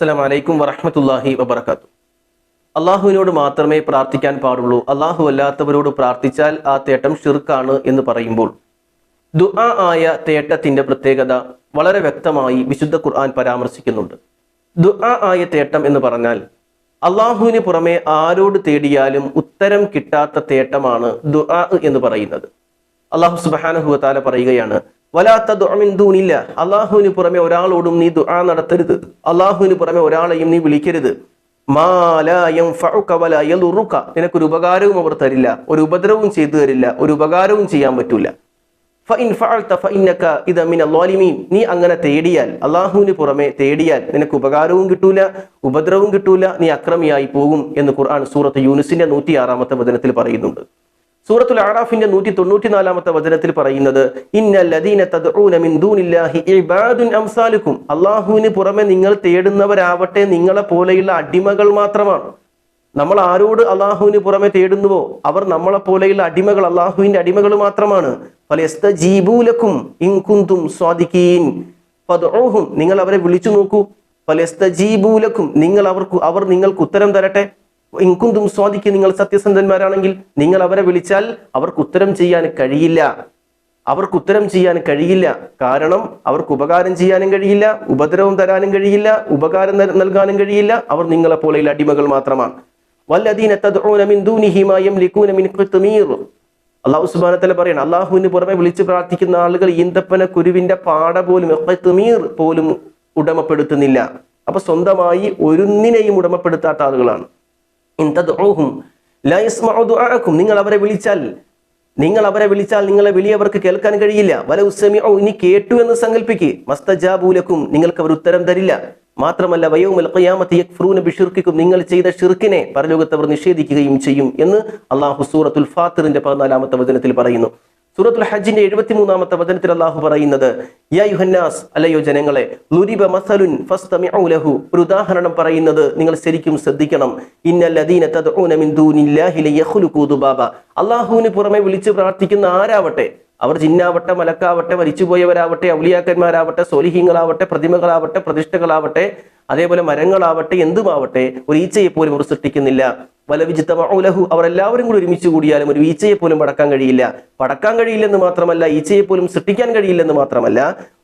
അസ്സലാം വലൈക്കും വറഹമത്തല്ലാഹി വബർക്കാത്തു അള്ളാഹുവിനോട് മാത്രമേ പ്രാർത്ഥിക്കാൻ പാടുള്ളൂ. അള്ളാഹു അല്ലാത്തവരോട് പ്രാർത്ഥിച്ചാൽ ആ തേട്ടം ഷിർക്കാണ് എന്ന് പറയുമ്പോൾ. ദുആ ആയ തേട്ടത്തിന്റെ പ്രത്യേകത വളരെ വ്യക്തമായി വിശുദ്ധ ഖുർആൻ പരാമർശിക്കുന്നുണ്ട്. ദുആ ആയ തേട്ടം എന്ന് പറഞ്ഞാൽ അള്ളാഹുവിന് പുറമെ ആരോട് തേടിയാലും ഉത്തരം കിട്ടാത്ത തേട്ടമാണ് ദുആ എന്ന് പറയുന്നത്. അള്ളാഹു സുബാനഹുഅത്താല താല പറയുകയാണ് വലാത്ത അള്ളാഹുവിന് പുറമെ ഒരാളോടും നീ ദുആ നടത്തരുത്. അള്ളാഹുവിന് പുറമെ ഒരാളെയും നീ വിളിക്കരുത്. നിനക്കൊരു ഉപകാരവും അവർ തരില്ല. ഒരു ഉപദ്രവവും ചെയ്തു തരില്ല. ഒരു ഉപകാരവും ചെയ്യാൻ പറ്റൂല. നീ അങ്ങനെ തേടിയാൽ അള്ളാഹുവിന് പുറമെ തേടിയാൽ നിനക്ക് ഉപകാരവും കിട്ടൂല ഉപദ്രവവും കിട്ടൂല നീ അക്രമിയായി പോകും എന്ന് ഖുർആൻ സൂറത്ത് യൂനുസിന്റെ നൂറ്റി ആറാമത്തെ വചനത്തിൽ പറയുന്നുണ്ട്. സൂറത്തുൽ ആറാഫിന്റെ നൂറ്റി തൊണ്ണൂറ്റിനാലാമത്തെ വചനത്തിൽ പറയുന്നത് അള്ളാഹുവിന് പുറമെ നിങ്ങൾ തേടുന്നവരാവട്ടെ നിങ്ങളെ പോലെയുള്ള അടിമകൾ മാത്രമാണ്. നമ്മൾ ആരോട് അള്ളാഹുവിന് പുറമെ തേടുന്നുവോ? അവർ നമ്മളെ പോലെയുള്ള അടിമകൾ അള്ളാഹുവിന്റെ അടിമകൾ മാത്രമാണ്. നിങ്ങൾ അവരെ വിളിച്ചു നോക്കൂ. നിങ്ങൾ അവർക്ക് അവർ നിങ്ങൾക്ക് ഉത്തരം തരട്ടെ. ഇൻകുന്തും സ്വാദിക്ക് നിങ്ങൾ സത്യസന്ധന്മാരാണെങ്കിൽ നിങ്ങൾ അവരെ വിളിച്ചാൽ അവർക്ക് ഉത്തരം ചെയ്യാൻ കഴിയില്ല. അവർക്ക് ഉത്തരം ചെയ്യാൻ കഴിയില്ല. കാരണം അവർക്ക് ഉപകാരം ചെയ്യാനും കഴിയില്ല ഉപദ്രവം തരാനും കഴിയില്ല ഉപകാരം നൽകാനും കഴിയില്ല. അവർ നിങ്ങളെ പോലെയുള്ള അടിമകൾ മാത്രമാണ്. അള്ളാഹു സുബാനത്തല പറയണം അള്ളാഹുവിന് പുറമെ വിളിച്ച് പ്രാർത്ഥിക്കുന്ന ആളുകൾ ഈന്തപ്പന കുരുവിന്റെ പാട പോലും പോലും ഉടമപ്പെടുത്തുന്നില്ല. അപ്പൊ സ്വന്തമായി ഒരുന്നിനെയും ഉടമപ്പെടുത്താത്ത ആളുകളാണ്. നിങ്ങൾ അവരെ വിളിച്ചാൽ നിങ്ങൾ അവരെ വിളിച്ചാൽ നിങ്ങളെ വിളിയവർക്ക് കേൾക്കാൻ കഴിയില്ല. വല ഉസ്സമിഉ ഇനി കേട്ടു എന്ന് സങ്കല്പിക്ക് മസ്തജാബൂലക്കും നിങ്ങൾക്ക് അവർ ഉത്തരം തരില്ല. മാത്രമല്ല വയൗമൽ ഖിയാമത്തി നിങ്ങൾ ചെയ്ത ഷിർക്കിനെ പരലോകത്ത് അവർ നിഷേധിക്കുകയും ചെയ്യും എന്ന് അള്ളാഹു സൂറത്തുൽ ഫാത്തിറിന്റെ പതിനാലാമത്തെ വചനത്തിൽ പറയുന്നു. സൂറത്തുൽ ഹജ്ജിന്റെ എഴുപത്തി മൂന്നാമത്തെ വചനത്തിൽ അള്ളാഹു പറയുന്നത് യാ അല്ലയോ ജനങ്ങളെ മസലുൻ ലഹു ഒരു ഉദാഹരണം പറയുന്നത് നിങ്ങൾ ശരിക്കും ശ്രദ്ധിക്കണം. മിൻ ദൂനില്ലാഹി അള്ളാഹുവിന് പുറമെ വിളിച്ചു പ്രാർത്ഥിക്കുന്ന ആരാവട്ടെ? അവർ ജിന്നാവട്ടെ മലക്കാവട്ടെ മരിച്ചുപോയവരാവട്ടെ ഔലിയാക്കന്മാരാവട്ടെ സോലിഹീങ്ങളാവട്ടെ പ്രതിമകളാവട്ടെ പ്രതിഷ്ഠകളാവട്ടെ അതേപോലെ മരങ്ങളാവട്ടെ എന്തുമാവട്ടെ ഒരു ഈച്ചയെ പോലും അവർ സൃഷ്ടിക്കുന്നില്ല. എല്ലാവരും കൂടി ഒരുമിച്ച് കൂടിയാലും ഒരു ഈച്ചയെ പോലും പടക്കാൻ കഴിയില്ല. പടക്കാൻ കഴിയില്ലെന്ന് മാത്രമല്ല ഈച്ചയെ പോലും സൃഷ്ടിക്കാൻ കഴിയില്ലെന്ന് മാത്രമല്ല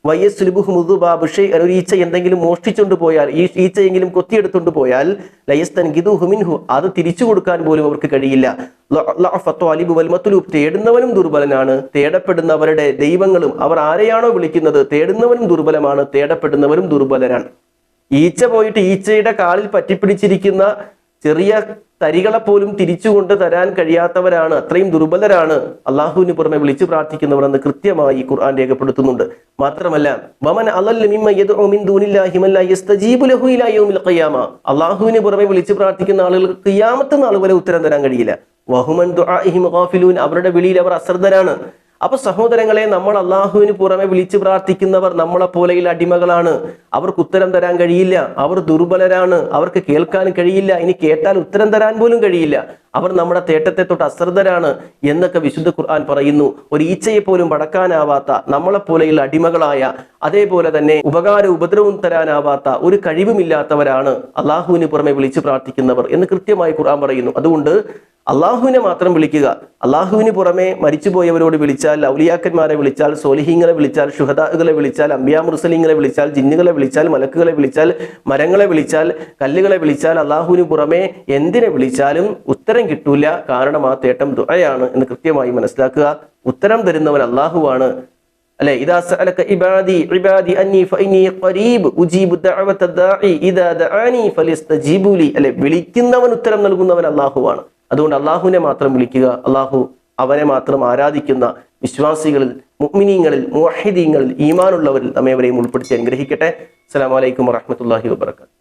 വയസ്സുലുബുഹു മുതുബാബുഷെ ഒരു ഈച്ച എന്തെങ്കിലും മോഷ്ടിച്ചുകൊണ്ട് പോയാൽ ഈ ഈച്ചയെങ്കിലും കൊത്തിയെടുത്തുകൊണ്ട് പോയാൽ ലയസ്തൻ ഗിദു ഹുമിൻഹു അത് തിരിച്ചു കൊടുക്കാൻ പോലും അവർക്ക് കഴിയില്ല. തേടുന്നവനും ദുർബലനാണ് തേടപ്പെടുന്നവരുടെ ദൈവങ്ങളും അവർ ആരെയാണോ വിളിക്കുന്നത് തേടുന്നവനും ദുർബലമാണ് തേടപ്പെടുന്നവരും ദുർബലനാണ് ഈച്ച പോയിട്ട് ഈച്ചയുടെ കാലിൽ പറ്റിപ്പിടിച്ചിരിക്കുന്ന ചെറിയ തരികളെ പോലും തിരിച്ചുകൊണ്ട് തരാൻ കഴിയാത്തവരാണ് അത്രയും ദുർബലരാണ് അള്ളാഹുവിന് പുറമെ വിളിച്ചു പ്രാർത്ഥിക്കുന്നവർ എന്ന് കൃത്യമായി ഖുർആൻ രേഖപ്പെടുത്തുന്നുണ്ട്. മാത്രമല്ല വമൻ അള്ളാഹുവിന് പുറമെ വിളിച്ചു പ്രാർത്ഥിക്കുന്ന ആളുകൾക്ക് ഖിയാമത്ത് നാൾ വരെ ഉത്തരം തരാൻ കഴിയില്ല. വഹുമൻ അവരുടെ വിളിയിൽ അവർ അശ്രദ്ധരാണ്. അപ്പൊ സഹോദരങ്ങളെ നമ്മൾ അള്ളാഹുവിന് പുറമെ വിളിച്ചു പ്രാർത്ഥിക്കുന്നവർ നമ്മളെ പോലെയുള്ള അടിമകളാണ്. അവർക്ക് ഉത്തരം തരാൻ കഴിയില്ല. അവർ ദുർബലരാണ്. അവർക്ക് കേൾക്കാൻ കഴിയില്ല. ഇനി കേട്ടാൽ ഉത്തരം തരാൻ പോലും കഴിയില്ല. അവർ നമ്മുടെ തേട്ടത്തെ തൊട്ട് അശ്രദ്ധരാണ് എന്നൊക്കെ വിശുദ്ധ ഖുർആൻ പറയുന്നു. ഒരു ഈച്ചയെ പോലും പടക്കാനാവാത്ത നമ്മളെ പോലെയുള്ള അടിമകളായ അതേപോലെ തന്നെ ഉപകാര ഉപദ്രവം തരാനാവാത്ത ഒരു കഴിവുമില്ലാത്തവരാണ് അള്ളാഹുവിന് പുറമെ വിളിച്ചു പ്രാർത്ഥിക്കുന്നവർ എന്ന് കൃത്യമായി ഖുർആൻ പറയുന്നു. അതുകൊണ്ട് അള്ളാഹുവിനെ മാത്രം വിളിക്കുക. അള്ളാഹുവിന് പുറമെ മരിച്ചുപോയവരോട് വിളിച്ചാൽ ഔലിയാക്കന്മാരെ വിളിച്ചാൽ സോലിഹിങ്ങളെ വിളിച്ചാൽ ഷുഹദാഹുകളെ വിളിച്ചാൽ അംബിയാ മുർസലിങ്ങളെ വിളിച്ചാൽ ജിന്നുകളെ വിളിച്ചാൽ മലക്കുകളെ വിളിച്ചാൽ മരങ്ങളെ വിളിച്ചാൽ കല്ലുകളെ വിളിച്ചാൽ അള്ളാഹുവിന് പുറമെ എന്തിനെ വിളിച്ചാലും ഉത്തരം കിട്ടൂല. കാരണം ആ തേട്ടം ദുആയാണ് എന്ന് കൃത്യമായി മനസ്സിലാക്കുക. ഉത്തരം തരുന്നവൻ അള്ളാഹുവാണ്. അല്ലെ? ഇദാ സഅലക ഇബാദി ഇബാദി അന്നി ഖരീബ് ഇദാ അല്ലെ? വിളിക്കുന്നവൻ ഉത്തരം നൽകുന്നവൻ അള്ളാഹുവാണ്. അതുകൊണ്ട് അള്ളാഹുവിനെ മാത്രം വിളിക്കുക അള്ളാഹു അവനെ മാത്രം ആരാധിക്കുന്ന വിശ്വാസികളിൽ മുഅ്മിനീങ്ങളിൽ മുഹിദീങ്ങളിൽ ഈമാനുള്ളവരിൽ നമ്മേവരെയും ഉൾപ്പെടുത്തി അനുഗ്രഹിക്കട്ടെ. അസ്സലാമു അലൈക്കും വറഹ്മത്തുള്ളാഹി വബറകാതുഹു.